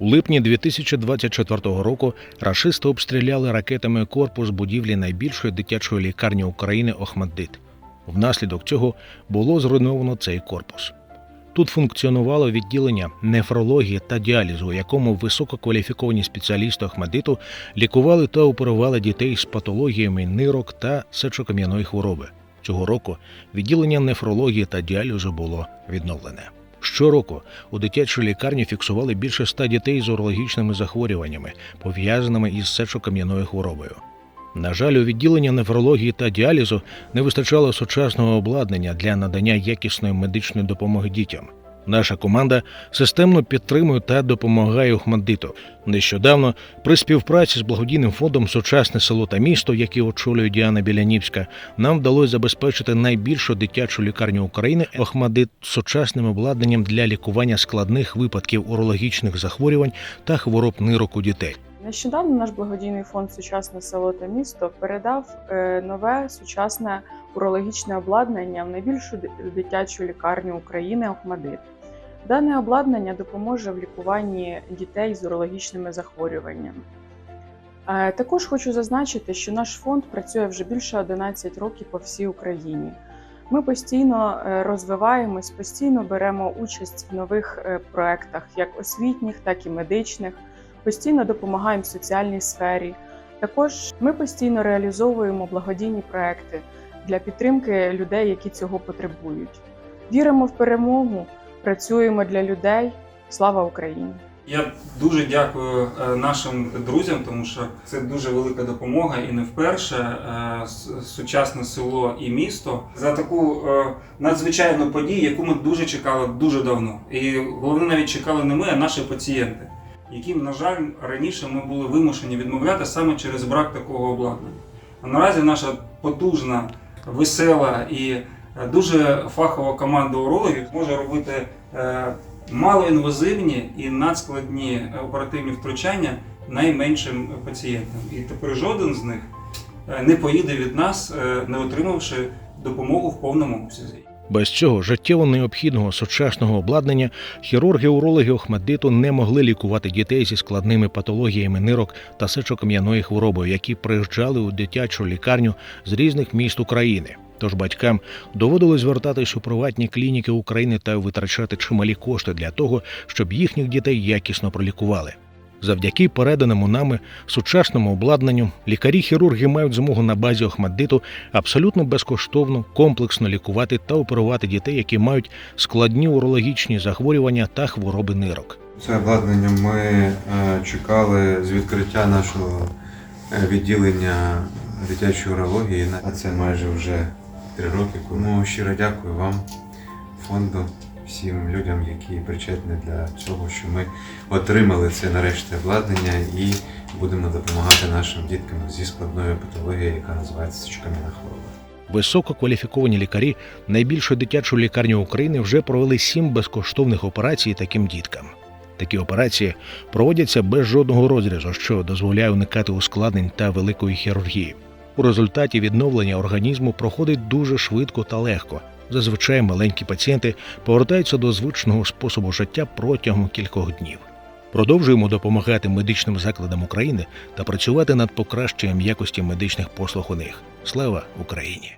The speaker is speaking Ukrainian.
У липні 2024 року рашисти обстріляли ракетами корпус будівлі найбільшої дитячої лікарні України Охмаддит. Внаслідок цього було зруйновано цей корпус. Тут функціонувало відділення нефрології та діалізу, у якому висококваліфіковані спеціалісти Охмадиту лікували та оперували дітей з патологіями нирок та сечокам'яної хвороби. Цього року відділення нефрології та діалізу було відновлене. Щороку у дитячій лікарні фіксували більше ста дітей з урологічними захворюваннями, пов'язаними із сечокам'яною хворобою. На жаль, у відділення неврології та діалізу не вистачало сучасного обладнання для надання якісної медичної допомоги дітям. Наша команда системно підтримує та допомагає Охмаддиту. Нещодавно при співпраці з благодійним фондом Сучасне село та місто, який очолює Діана Білянівська, нам вдалося забезпечити найбільшу дитячу лікарню України Охмадит сучасним обладнанням для лікування складних випадків урологічних захворювань та хвороб нирок у дітей. Нещодавно наш благодійний фонд Сучасне село та місто передав е, нове сучасне урологічне обладнання в найбільшу дитячу лікарню України Охмадит. Дане обладнання допоможе в лікуванні дітей з урологічними захворюваннями. Е, Також хочу зазначити, що наш фонд працює вже більше 11 років по всій Україні. Ми постійно е, розвиваємось, постійно беремо участь в нових е, проектах, як освітніх, так і медичних постійно допомагаємо в соціальній сфері. Також ми постійно реалізовуємо благодійні проекти для підтримки людей, які цього потребують. Віримо в перемогу, працюємо для людей. Слава Україні! Я дуже дякую е, нашим друзям, тому що це дуже велика допомога і не вперше е, сучасне село і місто за таку е, надзвичайну подію, яку ми дуже чекали дуже давно. І головне навіть чекали не ми, а наші пацієнти, яким, на жаль, раніше ми були вимушені відмовляти саме через брак такого обладнання. А наразі наша потужна, весела і е, дуже фахова команда урологів може робити. е, малоінвазивні і надскладні оперативні втручання найменшим пацієнтам. І тепер жоден з них е, не поїде від нас, е, не отримавши допомогу в повному обсязі. Без цього життєво необхідного сучасного обладнання хірурги-урологи Охмаддиту не могли лікувати дітей зі складними патологіями нирок та сечокам'яної хворобою, які приїжджали у дитячу лікарню з різних міст України. Тож батькам доводилось звертатись у приватні клініки України та витрачати чималі кошти для того, щоб їхніх дітей якісно пролікували. Завдяки переданому нами сучасному обладнанню лікарі-хірурги мають змогу на базі Охмаддиту абсолютно безкоштовно, комплексно лікувати та оперувати дітей, які мають складні урологічні захворювання та хвороби нирок. Це обладнання ми е, чекали з відкриття нашого е, відділення дитячої урології. А це майже вже три роки. Тому щиро дякую вам, фонду, всім людям, які причетні для цього, що ми отримали це нарешті обладнання і будемо допомагати нашим діткам зі складною патологією, яка називається сечокам'яна хвороба. Висококваліфіковані лікарі найбільшої дитячої лікарні України вже провели сім безкоштовних операцій таким діткам. Такі операції проводяться без жодного розрізу, що дозволяє уникати ускладнень та великої хірургії. У результаті відновлення організму проходить дуже швидко та легко. Зазвичай маленькі пацієнти повертаються до звичного способу життя протягом кількох днів. Продовжуємо допомагати медичним закладам України та працювати над покращенням якості медичних послуг у них. Слава Україні!